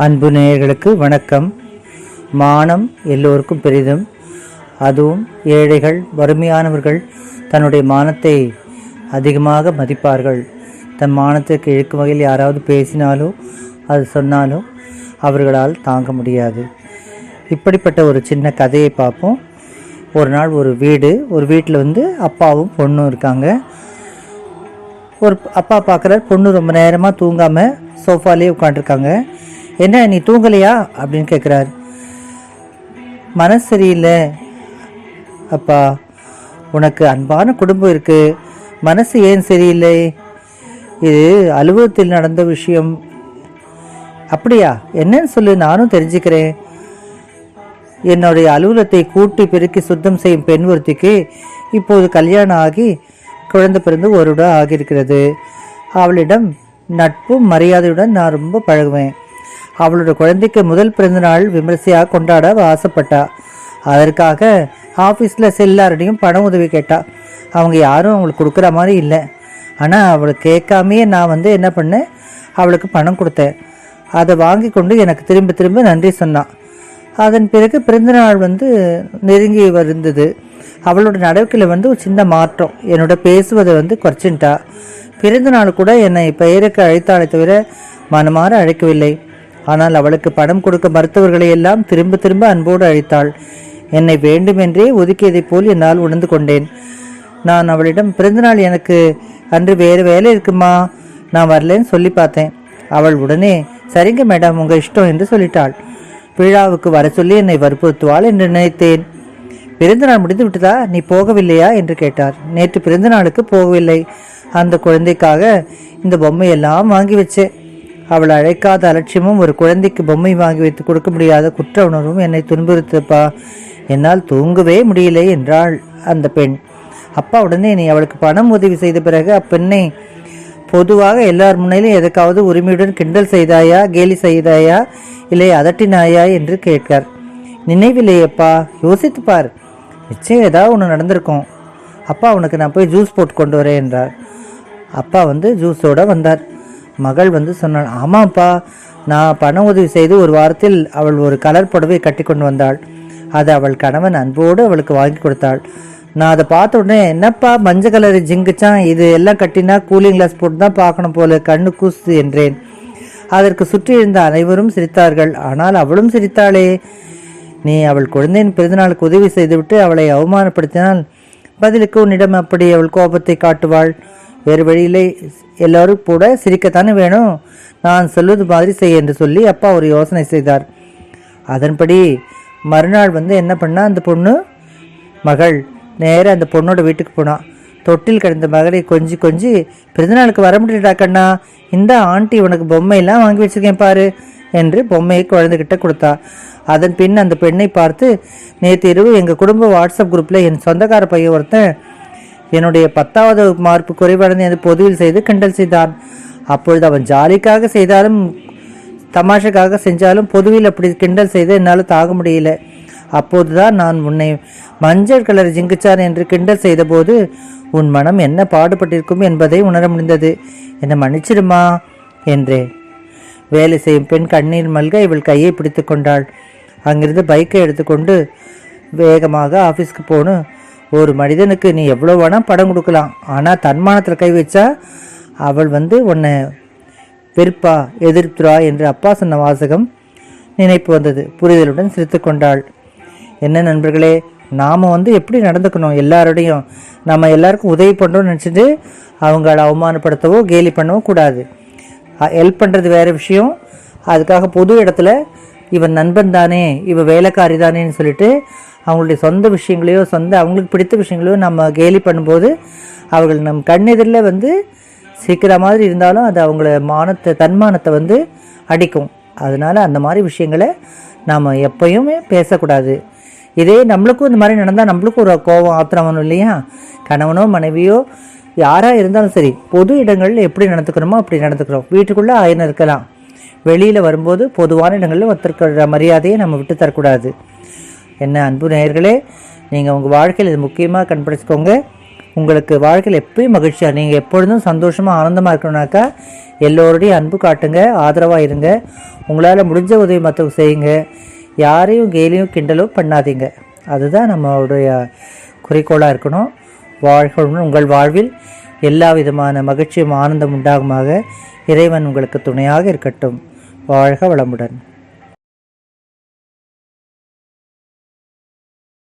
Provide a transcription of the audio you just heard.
அன்பு நேயர்களுக்கு வணக்கம். மானம் எல்லோருக்கும் பெரிதும். அதுவும் ஏழைகள் வறுமையானவர்கள் தன்னுடைய மானத்தை அதிகமாக மதிப்பார்கள். தன் மானத்திற்கு இழுக்கும் வகையில் யாராவது பேசினாலோ அது சொன்னாலோ அவர்களால் தாங்க முடியாது. இப்படிப்பட்ட ஒரு சின்ன கதையை பார்ப்போம். ஒரு நாள் ஒரு வீடு ஒரு வீட்டில் வந்து அப்பாவும் பொண்ணும் இருக்காங்க. ஒரு அப்பா பார்க்குறார் பொண்ணு ரொம்ப நேரமாக தூங்காமல் சோஃபாலே உட்காந்துருக்காங்க என்ன நீ தூங்கலையா? அப்படின்னு கேட்குறாரு மனசு சரியில்லை. அப்பா உனக்கு அன்பான குடும்பம் இருக்குது மனசு ஏன் சரியில்லை? இது அலுவலகத்தில் நடந்த விஷயம். அப்படியா? என்னன்னு சொல்லு நானும் தெரிஞ்சுக்கிறேன். என்னுடைய அலுவலகத்தை கூட்டி பெருக்கி சுத்தம் செய்யும் பெண் ஒருத்திக்கு இப்போது கல்யாணம் ஆகி குழந்தை பிறந்து ஒரு வருடம் ஆகியிருக்கிறது அவளிடம் நட்பும் மரியாதையுடன் நான் ரொம்ப பழகுவேன். அவளோட குழந்தைக்கு முதல் பிறந்தநாள் விமர்சையாக கொண்டாட அவ ஆசைப்பட்டா. அதற்காக ஆஃபீஸில் எல்லாருடையும் பண உதவி கேட்டா. அவங்க யாரும் அவங்களுக்கு கொடுக்குற மாதிரி இல்லை. ஆனால் அவளுக்கு கேட்காமையே நான் வந்து என்ன பண்ணேன்? அவளுக்கு பணம் கொடுத்தேன். அதை வாங்கி கொண்டு எனக்கு திரும்ப திரும்ப நன்றி சொன்னான். அதன் பிறகு பிறந்தநாள் வந்து நெருங்கி வருந்தது. அவளோட நடவடிக்கையில் வந்து ஒரு சின்ன மாற்றம். என்னோட பேசுவதை வந்து குறைச்சின்ட்டா பிறந்தநாள் கூட என்னை பெயருக்கு அழைத்தாலே தவிர மனமாற அழைக்கவில்லை. ஆனால் அவளுக்கு பணம் கொடுக்க மறுத்தவர்களை எல்லாம் திரும்ப திரும்ப அன்போடு அழைத்தாள். என்னை வேண்டுமென்றே ஒதுக்கியதைப் போல் என்னால் உணர்ந்து கொண்டேன். நான் அவளிடம் பிறந்தநாள் எனக்கு அன்று வேறு வேலை இருக்குமா? நான் வரலன்னு சொல்லி பார்த்தேன். அவள் உடனே சரிங்க மேடம் உங்கள் இஷ்டம் என்று சொல்லிட்டாள். விழாவுக்கு வர சொல்லி என்னை வற்புறுத்துவாள் என்று நினைத்தேன். பிறந்தநாள் முடிந்து விட்டதா? நீ போகவில்லையா? என்று கேட்டார். நேற்று பிறந்தநாளுக்கு போகவில்லை. அந்த குழந்தைக்காக இந்த பொம்மையெல்லாம் வாங்கி வச்சேன். அவள் அழைக்காத அலட்சியமும் ஒரு குழந்தைக்கு பொம்மை வாங்கி வைத்து கொடுக்க முடியாத குற்ற உணர்வும் என்னை துன்புறுத்தப்பா என்னால் தூங்கவே முடியலை என்றாள் அந்த பெண். அப்பா உடனே நீ அவளுக்கு பணம் உதவி செய்த பிறகு அப்பெண்ணை பொதுவாக எல்லார் முன்னிலும் எதுக்காவது உரிமையுடன் கிண்டல் செய்தாயா கேலி செய்தாயா இல்லை அதட்டினாயா என்று கேட்கார் நினைவில்லையப்பா யோசித்துப்பார் நிச்சயம் ஏதாவது ஒன்று நடந்திருக்கும். அப்பா உனக்கு நான் போய் ஜூஸ் போட்டு கொண்டு வரேன் என்றார். அப்பா வந்து ஜூஸோடு வந்தார். மகள் வந்து சொன்னாள் ஆமாப்பா நான் பண உதவி செய்து ஒரு வாரத்தில் அவள் ஒரு கலர் புடவை கட்டி கொண்டு வந்தாள். அதை அவள் கணவன் அன்போடு அவளுக்கு வாங்கி கொடுத்தாள். நான் அதை பார்த்த உடனே என்னப்பா மஞ்சள் கலர் ஜிங்குச்சான் இது எல்லாம் கட்டினா கூலிங் கிளாஸ் போட்டு தான் பார்க்கணும் போல கண்ணு கூசுது என்றேன். அதற்கு சுற்றி இருந்த அனைவரும் சிரித்தார்கள். ஆனால் அவளும் சிரித்தாளே. நீ அவள் குழந்தையின் பிறந்தநாளுக்கு உதவி செய்துவிட்டு அவளை அவமானப்படுத்தினால் பதிலுக்கு உன்னிடம் அப்படி அவள் கோபத்தை காட்டுவாள். வேறு வழியிலே எல்லோரும் கூட சிரிக்கத்தானே வேணும்? நான் சொல்வது மாதிரி செய் என்று சொல்லி அப்பா ஒரு யோசனை செய்தார். அதன்படி மறுநாள் வந்து என்ன பண்ணால் அந்த பொண்ணு? மகள் நேராக அந்த பொண்ணோட வீட்டுக்கு போனான் தொட்டில் கிடந்த மகளை கொஞ்சி கொஞ்சி பிறந்தநாளுக்கு வர முடியலடா கண்ணா இந்த ஆண்டி உனக்கு பொம்மையெல்லாம் வாங்கி வச்சிருக்கேன் பாரு என்று பொம்மையை குழந்தைகிட்ட கொடுத்தா. அதன் பின் அந்த பெண்ணை பார்த்து நேற்று இரவு எங்கள் குடும்ப வாட்ஸ்அப் குரூப்பில் என் சொந்தக்கார பையன் ஒருத்தன் என்னுடைய பத்தாவது மார்க் குறைவடைந்து என்று பொதுவில் செய்து கிண்டல் செய்தான். அப்பொழுது அவன் ஜாலிக்காக செய்தாலும் தமாஷைக்காக செஞ்சாலும் பொதுவில் அப்படி கிண்டல் செய்து என்னால் தாங்க முடியல. அப்போதுதான் நான் உன்னை மஞ்சள் கலர் ஜிங்குச்சான் என்று கிண்டல் செய்தபோது உன் மனம் என்ன பாடுபட்டிருக்கும் என்பதை உணர முடிந்தது. என்னை மன்னிச்சிடுமா? என்றேன். வேலை செய்யும் பெண் கண்ணீர் மல்க இவள் கையை பிடித்து கொண்டாள். அங்கிருந்து பைக்கை எடுத்துக்கொண்டு வேகமாக ஆஃபீஸ்க்கு போகணும் ஒரு மனிதனுக்கு நீ எவ்வளோ வேணால் படம் கொடுக்கலாம். ஆனால் தன்மானத்தில் கை வச்சா அவள் வந்து உன்னை வெறுப்பா எதிர்த்துறா என்று அப்பா சொன்ன வாசகம் நினைப்பு வந்தது. புரிதலுடன் சிரித்து கொண்டாள். என்ன நண்பர்களே நாம் வந்து எப்படி நடந்துக்கணும்? எல்லாரோடையும் நம்ம எல்லாருக்கும் உதவி பண்ணுறோம்னு நினச்சிட்டு அவங்கள அவமானப்படுத்தவோ கேலி பண்ணவோ கூடாது. ஹெல்ப் பண்ணுறது வேறு விஷயம். அதுக்காக பொது இடத்துல இவன் நண்பன் தானே இவன் வேலைக்காரி தானேன்னு சொல்லிட்டு அவங்களுடைய சொந்த விஷயங்களையோ சொந்த அவங்களுக்கு பிடித்த விஷயங்களையோ நம்ம கேலி பண்ணும்போது அவர்கள் நம் கண்ணெதிரில் வந்து சிக்கிற மாதிரி இருந்தாலும் அது அவங்கள மானத்தை தன்மானத்தை வந்து அடிக்கும். அதனால் அந்த மாதிரி விஷயங்களை நாம் எப்பயுமே பேசக்கூடாது. இதே நம்மளுக்கும் இந்த மாதிரி நடந்தால் நம்மளுக்கும் ஒரு கோபம் ஆத்திரம் வரும் இல்லையா? கணவனோ மனைவியோ யாராக இருந்தாலும் சரி பொது இடங்களில் எப்படி நடந்துக்கிறோமோ அப்படி நடந்துக்கிறோம். வீட்டுக்குள்ளே ஆயிரம் இருக்கலாம். வெளியில் வரும்போது பொதுவான இடங்களில் ஒருத்தருக்கிற மரியாதையை நம்ம விட்டு தரக்கூடாது என்ன அன்பு நேயர்களே நீங்கள் உங்கள் வாழ்க்கையில் இது முக்கியமாக கண்டுபிடிச்சிக்கோங்க உங்களுக்கு வாழ்க்கையில் எப்பயும் மகிழ்ச்சியாக நீங்கள் எப்பொழுதும் சந்தோஷமாக ஆனந்தமாக இருக்கணும்னாக்கா எல்லோருடையும் அன்பு காட்டுங்க ஆதரவாக இருங்க. உங்களால் முடிஞ்ச உதவி மற்றவங்க செய்யுங்க. யாரையும் கேலியும் கிண்டலும் பண்ணாதீங்க. அதுதான் நம்மளுடைய குறிக்கோளாக இருக்கணும். வாழ்க உங்கள் வாழ்வில் எல்லா விதமான மகிழ்ச்சியும் ஆனந்தம் உண்டாகுமாக இறைவன் உங்களுக்கு துணையாக இருக்கட்டும். வாழ்க வளமுடன்.